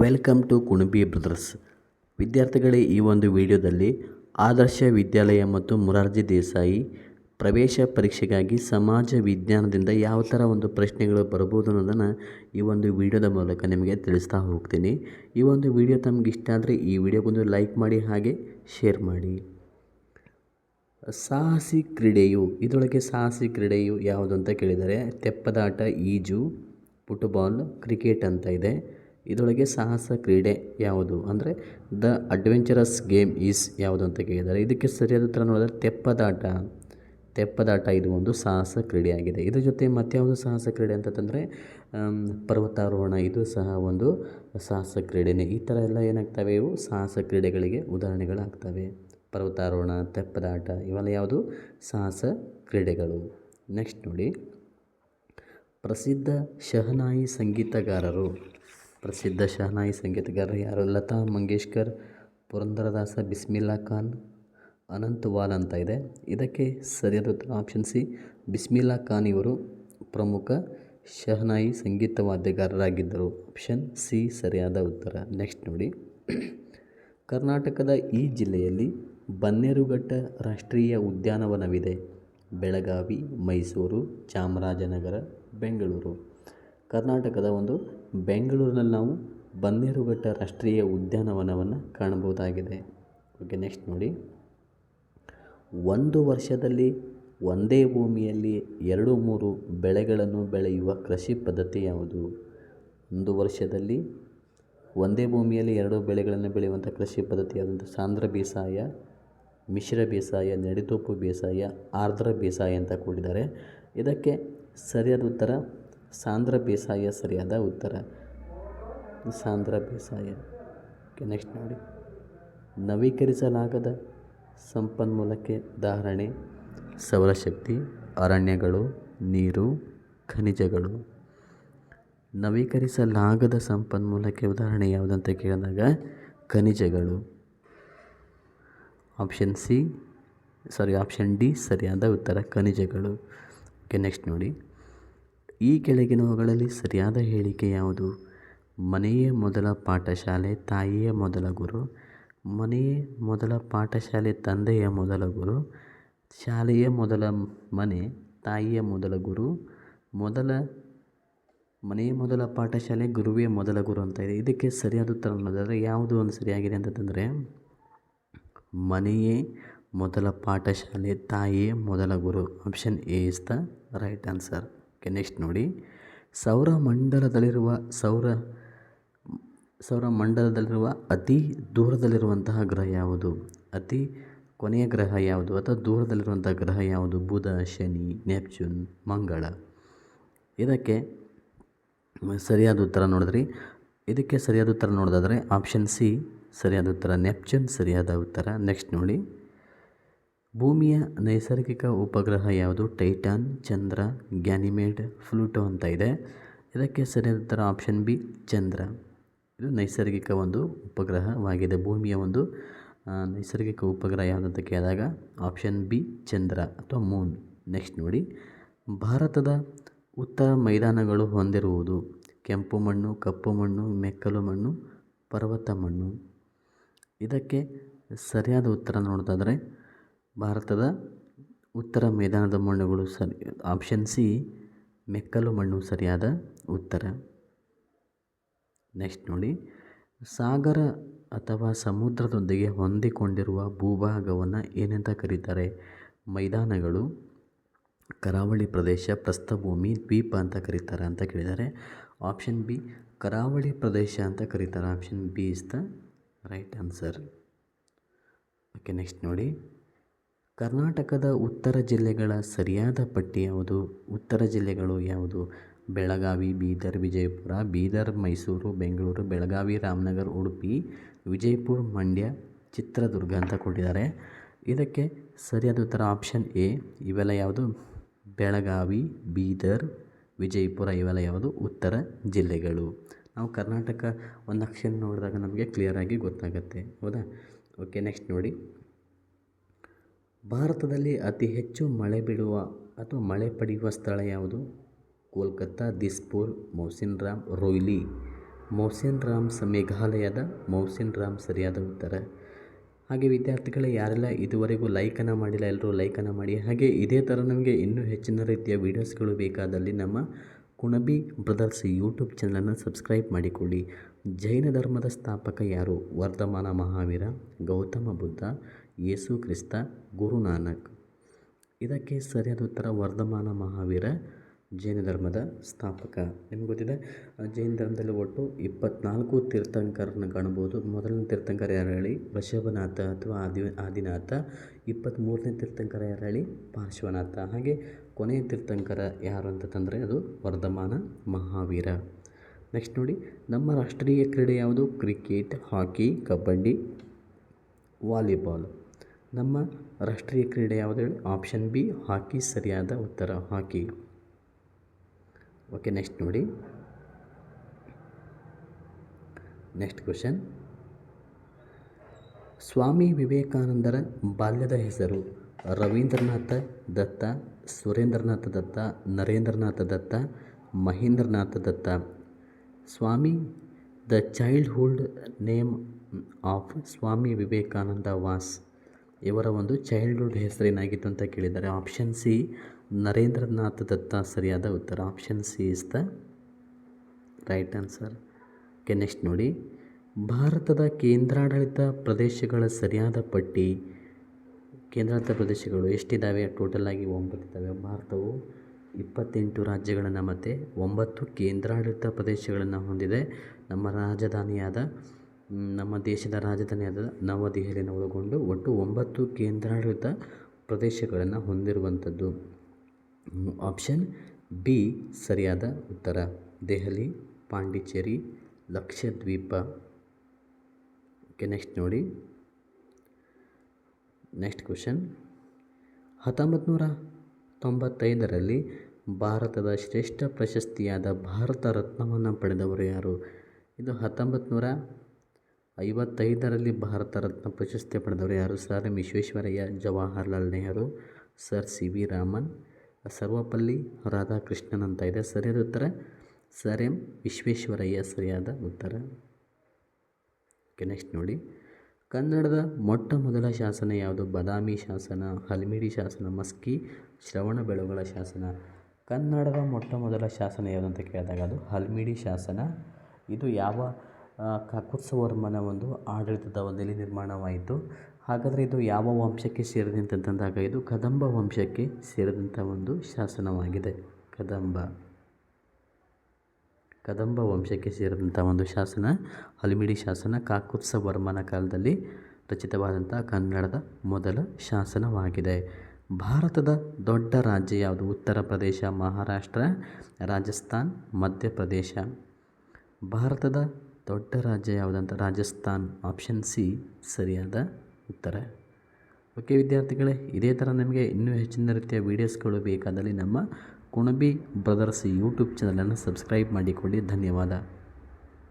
Welcome to Kunbi brothers. ವಿದ್ಯಾರ್ಥಿಗಳೇ, ಈ ಒಂದು ವಿಡಿಯೋದಲ್ಲಿ ಆದರ್ಶ ವಿದ್ಯಾಲಯ ಮತ್ತು ಮುರಾರ್ಜಿ ದೇಸಾಯಿ ಪ್ರವೇಶ ಪರೀಕ್ಷೆಗಾಗಿ ಸಮಾಜ ವಿಜ್ಞಾನದಿಂದ ಯಾವ ಥರ ಒಂದು ಪ್ರಶ್ನೆಗಳು ಬರ್ಬೋದು ಅನ್ನೋದನ್ನು ಈ ಒಂದು ವಿಡಿಯೋದ ಮೂಲಕ ನಿಮಗೆ ತಿಳಿಸ್ತಾ ಹೋಗ್ತೀನಿ. ಈ ಒಂದು ವಿಡಿಯೋ ತಮ್ಗೆ ಇಷ್ಟ ಆದರೆ ಈ ವಿಡಿಯೋಗೊಂದು ಲೈಕ್ ಮಾಡಿ, ಹಾಗೆ ಶೇರ್ ಮಾಡಿ. ಸಾಹಸಿ ಕ್ರೀಡೆಯು, ಇದರೊಳಗೆ ಸಾಹಸಿ ಕ್ರೀಡೆಯು ಯಾವುದು ಅಂತ ಕೇಳಿದರೆ, ತೆಪ್ಪದಾಟ, ಈಜು ಫುಟ್ಬಾಲ್ ಕ್ರಿಕೆಟ್ ಅಂತ ಇದೆ. ಇದರೊಳಗೆ ಸಾಹಸ ಕ್ರೀಡೆ ಯಾವುದು? ಅಂದರೆ ದ ಅಡ್ವೆಂಚರಸ್ ಗೇಮ್ ಈಸ್ ಯಾವುದು ಅಂತ ಕೇಳಿದ್ದಾರೆ ಇದಕ್ಕೆ ಸರಿಯಾದ ಉತ್ತರ ನೋಡಿದ್ರೆ ತೆಪ್ಪದಾಟ. ತೆಪ್ಪದಾಟ ಇದು ಒಂದು ಸಾಹಸ ಕ್ರೀಡೆಯಾಗಿದೆ. ಇದರ ಜೊತೆ ಮತ್ಯಾವುದು ಸಾಹಸ ಕ್ರೀಡೆ ಅಂತಂದರೆ ಪರ್ವತಾರೋಹಣ, ಇದು ಸಹ ಒಂದು ಸಾಹಸ ಕ್ರೀಡೆನೇ. ಈ ಥರ ಎಲ್ಲ ಏನಾಗ್ತವೆ? ಇವು ಸಾಹಸ ಕ್ರೀಡೆಗಳಿಗೆ ಉದಾಹರಣೆಗಳಾಗ್ತವೆ. ಪರ್ವತಾರೋಹಣ, ತೆಪ್ಪದಾಟ, ಇವೆಲ್ಲ ಯಾವುದು? ಸಾಹಸ ಕ್ರೀಡೆಗಳು. ನೆಕ್ಸ್ಟ್ ನೋಡಿ. ಪ್ರಸಿದ್ಧ ಶಹನಾಯಿ ಸಂಗೀತಗಾರರು. ಪ್ರಸಿದ್ಧ ಶಹನಾಯಿ ಸಂಗೀತಗಾರರು ಯಾರು? ಲತಾ ಮಂಗೇಶ್ಕರ್, ಪುರಂದರದಾಸ ಬಿಸ್ಮಿಲ್ಲಾ ಖಾನ್, ಅನಂತ್ ವಾಲ್ ಅಂತ ಇದೆ. ಇದಕ್ಕೆ ಸರಿಯಾದ ಉತ್ತರ ಆಪ್ಷನ್ ಸಿ, ಬಿಸ್ಮಿಲ್ಲಾ ಖಾನ್ ಇವರು ಪ್ರಮುಖ ಶಹನಾಯಿ ಸಂಗೀತ ವಾದ್ಯಗಾರರಾಗಿದ್ದರು. ಆಪ್ಷನ್ ಸಿ ಸರಿಯಾದ ಉತ್ತರ. ನೆಕ್ಸ್ಟ್ ನೋಡಿ. ಕರ್ನಾಟಕದ ಈ ಜಿಲ್ಲೆಯಲ್ಲಿ ಬನ್ನೇರುಘಟ್ಟ ರಾಷ್ಟ್ರೀಯ ಉದ್ಯಾನವನವಿದೆ. ಬೆಳಗಾವಿ, ಮೈಸೂರು, ಚಾಮರಾಜನಗರ, ಬೆಂಗಳೂರು. ಕರ್ನಾಟಕದ ಒಂದು ಬೆಂಗಳೂರಿನಲ್ಲಿ ನಾವು ಬನ್ನೇರುಘಟ್ಟ ರಾಷ್ಟ್ರೀಯ ಉದ್ಯಾನವನವನ್ನು ಕಾಣಬಹುದಾಗಿದೆ. ಓಕೆ ನೆಕ್ಸ್ಟ್ ನೋಡಿ. ಒಂದು ವರ್ಷದಲ್ಲಿ ಒಂದೇ ಭೂಮಿಯಲ್ಲಿ ಎರಡು ಮೂರು ಬೆಳೆಗಳನ್ನು ಬೆಳೆಯುವ ಕೃಷಿ ಪದ್ಧತಿ ಯಾವುದು? ಒಂದು ವರ್ಷದಲ್ಲಿ ಒಂದೇ ಭೂಮಿಯಲ್ಲಿ ಎರಡು ಬೆಳೆಗಳನ್ನು ಬೆಳೆಯುವಂಥ ಕೃಷಿ ಪದ್ಧತಿ ಆದಂಥ ಸಾಂದ್ರ ಬೇಸಾಯ, ಮಿಶ್ರ ಬೇಸಾಯ ನೆಡಿತೋಪು ಬೇಸಾಯ, ಆರ್ದ್ರ ಬೇಸಾಯ ಅಂತ ಕೂಡಿದ್ದಾರೆ. ಇದಕ್ಕೆ ಸರಿಯಾದ ಉತ್ತರ ಸಾಂದ್ರ ಬೇಸಾಯ ಸರಿಯಾದ ಉತ್ತರ. ಸಾಂದ್ರ ಬೇಸಾಯ. ಓಕೆ ನೆಕ್ಸ್ಟ್ ನೋಡಿ. ನವೀಕರಿಸಲಾಗದ ಸಂಪನ್ಮೂಲಕ್ಕೆ ಉದಾಹರಣೆ, ಸೌರಶಕ್ತಿ, ಅರಣ್ಯಗಳು, ನೀರು, ಖನಿಜಗಳು. ನವೀಕರಿಸಲಾಗದ ಸಂಪನ್ಮೂಲಕ್ಕೆ ಉದಾಹರಣೆ ಯಾವುದಂತ ಕೇಳಿದಾಗ, ಖನಿಜಗಳು. Option C sorry option D ಸರಿಯಾದ ಉತ್ತರ, ಖನಿಜಗಳು. ಓಕೆ ನೆಕ್ಸ್ಟ್ ನೋಡಿ. ಈ ಕೆಳಗಿನವುಗಳಲ್ಲಿ ಸರಿಯಾದ ಹೇಳಿಕೆ ಯಾವುದು? ಮನೆಯೇ ಮೊದಲ ಪಾಠಶಾಲೆ, ತಾಯಿಯೇ ಮೊದಲ ಗುರು, ಮನೆಯೇ ಮೊದಲ ಪಾಠಶಾಲೆ, ತಂದೆಯ ಮೊದಲ ಗುರು, ಶಾಲೆಯೇ ಮೊದಲ ಮನೆ, ತಾಯಿಯ ಮೊದಲ ಗುರು, ಮೊದಲ ಮನೆಯ ಮೊದಲ ಪಾಠಶಾಲೆ, ಗುರುವೇ ಮೊದಲ ಗುರು ಅಂತ ಇದೆ. ಇದಕ್ಕೆ ಸರಿಯಾದ ಉತ್ತರ ಅನ್ನೋದಾದರೆ ಯಾವುದು ಒಂದು ಸರಿಯಾಗಿದೆ ಅಂತಂದರೆ ಮನೆಯೇ ಮೊದಲ ಪಾಠಶಾಲೆ, ತಾಯಿಯೇ ಮೊದಲ ಗುರು. Option A is the right answer okay next ನೋಡಿ. ಸೌರಮಂಡಲದಲ್ಲಿರುವ ಸೌರ, ಸೌರಮಂಡಲದಲ್ಲಿರುವ ಅತಿ ದೂರದಲ್ಲಿರುವಂತಹ ಗ್ರಹ ಯಾವುದು? ಅತಿ ಕೊನೆಯ ಗ್ರಹ ಯಾವುದು? ಅಥವಾ ದೂರದಲ್ಲಿರುವಂಥ ಗ್ರಹ ಯಾವುದು? ಬುಧ, ಶನಿ, ನೆಪ್ಚೂನ್, ಮಂಗಳ. ಇದಕ್ಕೆ ಸರಿಯಾದ ಉತ್ತರ ನೋಡಿದ್ರಿ. ಇದಕ್ಕೆ ಸರಿಯಾದ ಉತ್ತರ ನೋಡೋದಾದರೆ ಆಪ್ಷನ್ ಸಿ ಸರಿಯಾದ ಉತ್ತರ, ನೆಪ್ಚೂನ್ ಸರಿಯಾದ ಉತ್ತರ. ನೆಕ್ಸ್ಟ್ ನೋಡಿ. ಭೂಮಿಯ ನೈಸರ್ಗಿಕ ಉಪಗ್ರಹ ಯಾವುದು? ಟೈಟಾನ್, ಚಂದ್ರ ಗ್ಯಾನಿಮೇಡ್ ಫ್ಲೂಟೋ ಅಂತ ಇದೆ. ಇದಕ್ಕೆ ಸರಿಯಾದ ಉತ್ತರ ಆಪ್ಷನ್ ಬಿ, ಚಂದ್ರ. ಇದು ನೈಸರ್ಗಿಕ ಒಂದು ಉಪಗ್ರಹವಾಗಿದೆ. ಭೂಮಿಯ ಒಂದು ನೈಸರ್ಗಿಕ ಉಪಗ್ರಹ ಯಾವುದಂತ ಕೇಳಿದಾಗ ಆಪ್ಷನ್ ಬಿ, ಚಂದ್ರ ಅಥವಾ ಮೂನ್. ನೆಕ್ಸ್ಟ್ ನೋಡಿ. ಭಾರತದ ಉತ್ತರ ಮೈದಾನಗಳು ಹೊಂದಿರುವುದು ಕೆಂಪು ಮಣ್ಣು, ಕಪ್ಪು ಮಣ್ಣು, ಮೆಕ್ಕಲು ಮಣ್ಣು, ಪರ್ವತ ಮಣ್ಣು. ಇದಕ್ಕೆ ಸರಿಯಾದ ಉತ್ತರ ನೋಡೋದಾದರೆ ಭಾರತದ ಉತ್ತರ ಮೈದಾನದ ಮಣ್ಣುಗಳು ಸರಿ ಆಪ್ಷನ್ ಸಿ ಮೆಕ್ಕಲು ಮಣ್ಣು ಸರಿಯಾದ ಉತ್ತರ. ನೆಕ್ಸ್ಟ್ ನೋಡಿ, ಸಾಗರ ಅಥವಾ ಸಮುದ್ರದೊಂದಿಗೆ ಹೊಂದಿಕೊಂಡಿರುವ ಭೂಭಾಗವನ್ನು ಏನಂತ ಕರೀತಾರೆ? ಮೈದಾನಗಳು, ಕರಾವಳಿ ಪ್ರದೇಶ, ಪ್ರಸ್ಥಭೂಮಿ, ದ್ವೀಪ ಅಂತ ಕರೀತಾರೆ ಅಂತ ಕೇಳಿದ್ದಾರೆ. ಆಪ್ಷನ್ ಬಿ ಕರಾವಳಿ ಪ್ರದೇಶ ಅಂತ ಕರೀತಾರೆ. Option B is the right answer okay next ನೋಡಿ. ಕರ್ನಾಟಕದ ಉತ್ತರ ಜಿಲ್ಲೆಗಳ ಸರಿಯಾದ ಪಟ್ಟಿ ಯಾವುದು? ಉತ್ತರ ಜಿಲ್ಲೆಗಳು ಯಾವುದು? ಬೆಳಗಾವಿ, ಬೀದರ್, ವಿಜಯಪುರ, ಬೀದರ್, ಮೈಸೂರು, ಬೆಂಗಳೂರು, ಬೆಳಗಾವಿ, ರಾಮನಗರ, ಉಡುಪಿ, ವಿಜಯಪುರ, ಮಂಡ್ಯ, ಚಿತ್ರದುರ್ಗ ಅಂತ ಕೊಟ್ಟಿದ್ದಾರೆ. ಇದಕ್ಕೆ ಸರಿಯಾದ ಉತ್ತರ ಆಪ್ಷನ್ ಎ ಇವೆಲ್ಲ ಯಾವುದು? ಬೆಳಗಾವಿ, ಬೀದರ್, ವಿಜಯಪುರ ಇವೆಲ್ಲ ಯಾವುದು? ಉತ್ತರ ಜಿಲ್ಲೆಗಳು. ನಾವು ಕರ್ನಾಟಕ ಒಂದು ನಕ್ಷೆ ನೋಡಿದಾಗ ನಮಗೆ ಕ್ಲಿಯರಾಗಿ ಗೊತ್ತಾಗುತ್ತೆ. ಹೌದಾ? ಓಕೆ ನೆಕ್ಸ್ಟ್ ನೋಡಿ. ಭಾರತದಲ್ಲಿ ಅತಿ ಹೆಚ್ಚು ಮಳೆ ಬೀಳುವ ಅಥವಾ ಮಳೆ ಪಡೆಯುವ ಸ್ಥಳ ಯಾವುದು? ಕೋಲ್ಕತ್ತಾ, ದಿಸ್ಪುರ್ ಮೌಸಿನ್ ರಾಮ್ ರೋಯ್ಲಿ. ಮೌಸಿನ್ ರಾಮ್ಸ್ ಮೇಘಾಲಯದ ಮೌಸಿನ್ ರಾಮ್ ಸರಿಯಾದ ಉತ್ತರ. ಹಾಗೆ ವಿದ್ಯಾರ್ಥಿಗಳೇ ಯಾರೆಲ್ಲ ಇದುವರೆಗೂ ಲೈಕನ್ನು ಮಾಡಿಲ್ಲ, ಎಲ್ಲರೂ ಲೈಕನ್ನು ಮಾಡಿ. ಹಾಗೆ ಇದೇ ಥರ ನಮಗೆ ಇನ್ನೂ ಹೆಚ್ಚಿನ ರೀತಿಯ ವೀಡಿಯೋಸ್ಗಳು ಬೇಕಾದಲ್ಲಿ ನಮ್ಮ ಕುಣಬಿ ಬ್ರದರ್ಸ್ ಯೂಟ್ಯೂಬ್ ಚಾನಲನ್ನು ಸಬ್ಸ್ಕ್ರೈಬ್ ಮಾಡಿಕೊಳ್ಳಿ. ಜೈನ ಧರ್ಮದ ಸ್ಥಾಪಕ ಯಾರು? ವರ್ಧಮಾನ ಮಹಾವೀರ, ಗೌತಮ ಬುದ್ಧ, ಯೇಸು ಕ್ರಿಸ್ತ ಗುರುನಾನಕ್ ಇದಕ್ಕೆ ಸರಿಯಾದ ಉತ್ತರ ವರ್ಧಮಾನ ಮಹಾವೀರ ಜೈನ ಧರ್ಮದ ಸ್ಥಾಪಕ. ನಿಮ್ಗೆ ಗೊತ್ತಿದೆ ಜೈನ ಧರ್ಮದಲ್ಲಿ ಒಟ್ಟು ಇಪ್ಪತ್ನಾಲ್ಕು ತೀರ್ಥಂಕರನ್ನು ಕಾಣ್ಬೋದು. ಮೊದಲನೇ ತೀರ್ಥಂಕರ ಯಾರು ಹೇಳಿ? ವೃಷಭನಾಥ ಅಥವಾ ಆದಿ ಆದಿನಾಥ. ಇಪ್ಪತ್ತ್ಮೂರನೇ ತೀರ್ಥಂಕರ ಯಾರು ಹೇಳಿ? ಪಾರ್ಶ್ವನಾಥ. ಹಾಗೆ ಕೊನೆಯ ತೀರ್ಥಂಕರ ಯಾರು ಅಂತಂದರೆ ಅದು ವರ್ಧಮಾನ ಮಹಾವೀರ. ನೆಕ್ಸ್ಟ್ ನೋಡಿ, ನಮ್ಮ ರಾಷ್ಟ್ರೀಯ ಕ್ರೀಡೆ ಯಾವುದು? ಕ್ರಿಕೆಟ್ ಹಾಕಿ ಕಬಡ್ಡಿ ವಾಲಿಬಾಲ್ ನಮ್ಮ ರಾಷ್ಟ್ರೀಯ ಕ್ರೀಡೆ ಯಾವುದು ಹೇಳಿ? ಆಪ್ಷನ್ ಬಿ ಹಾಕಿ ಸರಿಯಾದ ಉತ್ತರ ಹಾಕಿ ಓಕೆ ನೆಕ್ಸ್ಟ್ ನೋಡಿ. ನೆಕ್ಸ್ಟ್ ಕ್ವೆಶನ್ ಸ್ವಾಮಿ ವಿವೇಕಾನಂದರ ಬಾಲ್ಯದ ಹೆಸರು Ravindranath Datta, Surendranath Datta, Narendranath Datta, Mahendranath Datta. Swami, the childhood name of Swami Vivekananda was. ಇವರ ಒಂದು ಚೈಲ್ಡ್ಹುಡ್ ಹೆಸರೇನಾಗಿತ್ತು ಅಂತ ಕೇಳಿದ್ದಾರೆ ಆಪ್ಷನ್ ಸಿ, ನರೇಂದ್ರನಾಥ್ ದತ್ತ ಸರಿಯಾದ ಉತ್ತರ. Option C is the right answer. Okay, next ನೋಡಿ. ಭಾರತದ ಕೇಂದ್ರಾಡಳಿತ ಪ್ರದೇಶಗಳ ಸರಿಯಾದ ಪಟ್ಟಿ, ಕೇಂದ್ರಾಡಳಿತ ಪ್ರದೇಶಗಳು ಎಷ್ಟಿದ್ದಾವೆ? ಟೋಟಲ್ ಆಗಿ ಒಂಬತ್ತಿದ್ದಾವೆ ಭಾರತವು ಇಪ್ಪತ್ತೆಂಟು ರಾಜ್ಯಗಳನ್ನು ಮತ್ತು ಒಂಬತ್ತು ಕೇಂದ್ರಾಡಳಿತ ಪ್ರದೇಶಗಳನ್ನು ಹೊಂದಿದೆ. ನಮ್ಮ ರಾಜಧಾನಿಯಾದ ನಮ್ಮ ದೇಶದ ರಾಜಧಾನಿಯಾದ ನವದೆಹಲಿಯನ್ನು ಒಳಗೊಂಡು ಒಟ್ಟು ಒಂಬತ್ತು ಕೇಂದ್ರಾಡಳಿತ ಪ್ರದೇಶಗಳನ್ನು ಹೊಂದಿರುವಂಥದ್ದು. ಆಪ್ಷನ್ ಬಿ ಸರಿಯಾದ ಉತ್ತರ. ದೆಹಲಿ, ಪಾಂಡಿಚೇರಿ, ಲಕ್ಷದ್ವೀಪ. ಓಕೆ ನೆಕ್ಸ್ಟ್ ನೋಡಿ. ನೆಕ್ಸ್ಟ್ ಕ್ವಶನ್ ಹತ್ತೊಂಬತ್ತು ನೂರ ತೊಂಬತ್ತೈದರಲ್ಲಿ ಭಾರತದ ಶ್ರೇಷ್ಠ ಪ್ರಶಸ್ತಿಯಾದ ಭಾರತ ರತ್ನವನ್ನು ಪಡೆದವರು ಯಾರು? ಇದು ಹತ್ತೊಂಬತ್ತು ನೂರ ಐವತ್ತೈದರಲ್ಲಿ ಭಾರತ ರತ್ನ ಪ್ರಶಸ್ತಿ ಪಡೆದವರು ಯಾರು? Sir M Visvesvaraya, Jawaharlal Nehru, sir C V Raman, Sarvepalli Radhakrishnan ಅಂತ ಇದೆ. ಸರಿಯಾದ ಉತ್ತರ? ಸರ್ ಎಂ ವಿಶ್ವೇಶ್ವರಯ್ಯ ಸರಿಯಾದ ಉತ್ತರ. ಓಕೆ, ನೆಕ್ಸ್ಟ್ ನೋಡಿ. ಕನ್ನಡದ ಮೊಟ್ಟ ಮೊದಲ ಶಾಸನ ಯಾವುದು? ಬದಾಮಿ ಶಾಸನ, ಹಲ್ಮಿಡಿ ಶಾಸನ, ಮಸ್ಕಿ, ಶ್ರವಣ ಬೆಳಗೊಳ ಶಾಸನ. ಕನ್ನಡದ ಮೊಟ್ಟ ಮೊದಲ ಶಾಸನ ಯಾವುದು ಅಂತ ಕೇಳಿದಾಗ ಅದು ಹಲ್ಮಿಡಿ ಶಾಸನ. ಇದು ಯಾವ ಕಕುತ್ಸವರ್ಮನ ಒಂದು ಆಡಳಿತದ ಅವಧಿಯಲ್ಲಿ ನಿರ್ಮಾಣವಾಯಿತು. ಹಾಗಾದರೆ ಇದು ಯಾವ ವಂಶಕ್ಕೆ ಸೇರಿದಂತೆ ಇದು ಕದಂಬ ವಂಶಕ್ಕೆ ಸೇರಿದಂಥ ಒಂದು ಶಾಸನವಾಗಿದೆ. ಕದಂಬ. ಕದಂಬ ವಂಶಕ್ಕೆ ಸೇರಿದಂಥ ಒಂದು ಶಾಸನ, ಹಲ್ಮಿಡಿ ಶಾಸನ ಕಾಕುತ್ಸವರ್ಮನ ಕಾಲದಲ್ಲಿ ರಚಿತವಾದಂಥ ಕನ್ನಡದ ಮೊದಲ ಶಾಸನವಾಗಿದೆ. ಭಾರತದ ದೊಡ್ಡ ರಾಜ್ಯ ಯಾವುದು? ಉತ್ತರ ಪ್ರದೇಶ, ಮಹಾರಾಷ್ಟ್ರ, ರಾಜಸ್ಥಾನ್ ಮಧ್ಯಪ್ರದೇಶ ಭಾರತದ ದೊಡ್ಡ ರಾಜ್ಯ ಯಾವುದಂತ? ರಾಜಸ್ಥಾನ್. ಆಪ್ಷನ್ ಸಿ ಸರಿಯಾದ ಉತ್ತರ. ಓಕೆ ವಿದ್ಯಾರ್ಥಿಗಳೇ, ಇದೇ ಥರ ನಿಮಗೆ ಇನ್ನೂ ಹೆಚ್ಚಿನ ರೀತಿಯ ವೀಡಿಯೋಸ್ಗಳು ಬೇಕಾದಲ್ಲಿ ನಮ್ಮ ಕುಣಬಿ ಬ್ರದರ್ಸ್ ಯೂಟ್ಯೂಬ್ ಚಾನಲನ್ನು ಸಬ್ಸ್ಕ್ರೈಬ್ ಮಾಡಿಕೊಳ್ಳಿ. ಧನ್ಯವಾದ.